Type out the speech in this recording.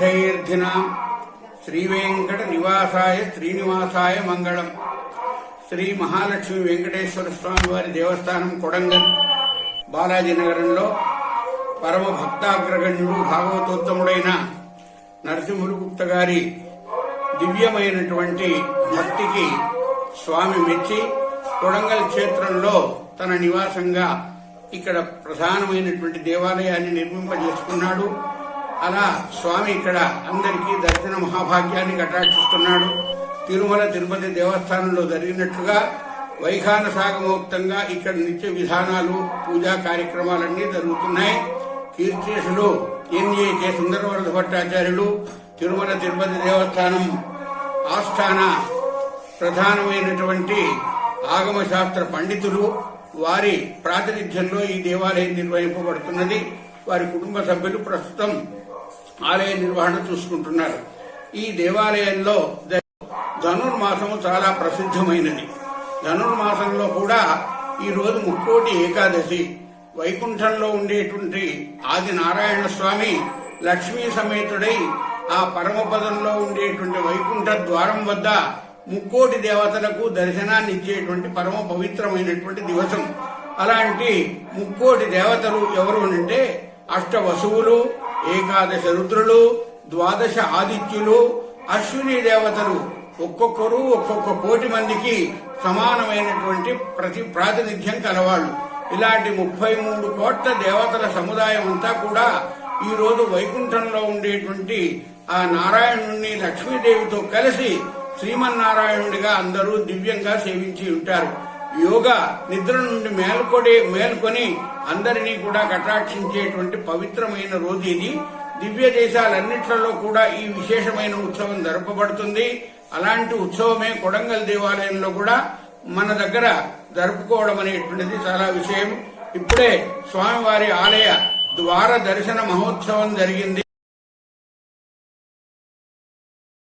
సన్నిధైర్ధినాం శ్రీవేంకట నివాసాయ శ్రీనివాసాయ మంగళం. శ్రీ మహాలక్ష్మి వెంకటేశ్వర స్వామి వారి దేవస్థానం కొడంగల్ బాలాజీ నగరంలో పరమ భక్తాగ్రగణ్యుడు భాగవతోత్తముడైన నరసింహులుగుప్త గారి దివ్యమైనటువంటి భక్తికి స్వామి మెచ్చి కొడంగల్ క్షేత్రంలో తన నివాసంగా ఇక్కడ ప్రధానమైనటువంటి దేవాలయాన్ని నిర్మింపజేసుకున్నాడు. అలా స్వామి ఇక్కడ అందరికీ దర్శన మహాభాగ్యాన్ని కటాక్షిస్తున్నాడు. తిరుమల తిరుపతి దేవస్థానంలో జరిగినట్లుగా వైఖాన సాగమోక్తంగా ఇక్కడ నిత్య విధానాలు పూజా కార్యక్రమాలన్నీ జరుగుతున్నాయి. కీర్తిశేషులు ఎన్ఏకే సుందరవరద భట్టాచార్యులు తిరుమల తిరుపతి దేవస్థానం ఆస్థాన ప్రధానమైనటువంటి ఆగమ శాస్త్ర పండితులు. వారి ప్రాతినిధ్యంలో ఈ దేవాలయం నిర్వహింపబడుతున్నది. వారి కుటుంబ సభ్యులు ప్రస్తుతం ఆలయ నిర్వహణ చూసుకుంటున్నారు. ఈ దేవాలయంలో ద- ధనుర్మాసము చాలా ప్రసిద్ధమైనది. ధనుర్మాసంలో కూడా ఈ రోజు ముక్కోటి ఏకాదశి. వైకుంఠంలో ఉండేటువంటి ఆది నారాయణ స్వామి లక్ష్మీ సమేతుడై ఆ పరమపదంలో ఉండేటువంటి వైకుంఠ ద్వారం వద్ద ముక్కోటి దేవతలకు దర్శనాన్ని ఇచ్చేటువంటి పరమ పవిత్రమైనటువంటి దివసం. అలాంటి ముక్కోటి దేవతలు ఎవరు అంటే అష్ట వసువులు ఏకాదశ రుద్రులు ద్వాదశ ఆదిత్యులు అశ్విని దేవతలు ఒక్కొక్కరు ఒక్కొక్క కోటి మందికి సమానమైనటువంటి ప్రతి ప్రాతినిధ్యం కలవాళ్ళు. ఇలాంటి ముప్పై మూడు కోట్ల దేవతల సముదాయం అంతా కూడా ఈ రోజు వైకుంఠంలో ఉండేటువంటి ఆ నారాయణుణ్ణి లక్ష్మీదేవితో కలిసి శ్రీమన్నారాయణుడిగా అందరూ దివ్యంగా సేవించి ఉంటారు. యోగ నిద్ర నుండి మేల్కొడే మేల్కొని అందరినీ కూడా కటాక్షించేటువంటి పవిత్రమైన రోజు ఇది. దివ్య దేశాలన్నిట్లలో కూడా ఈ విశేషమైన ఉత్సవం జరపబడుతుంది. అలాంటి ఉత్సవమే కొడంగల్ దేవాలయంలో కూడా మన దగ్గర జరుపుకోవడం అనేటువంటిది చాలా విషయం. ఇప్పుడే స్వామివారి ఆలయ ద్వార దర్శన మహోత్సవం జరిగింది.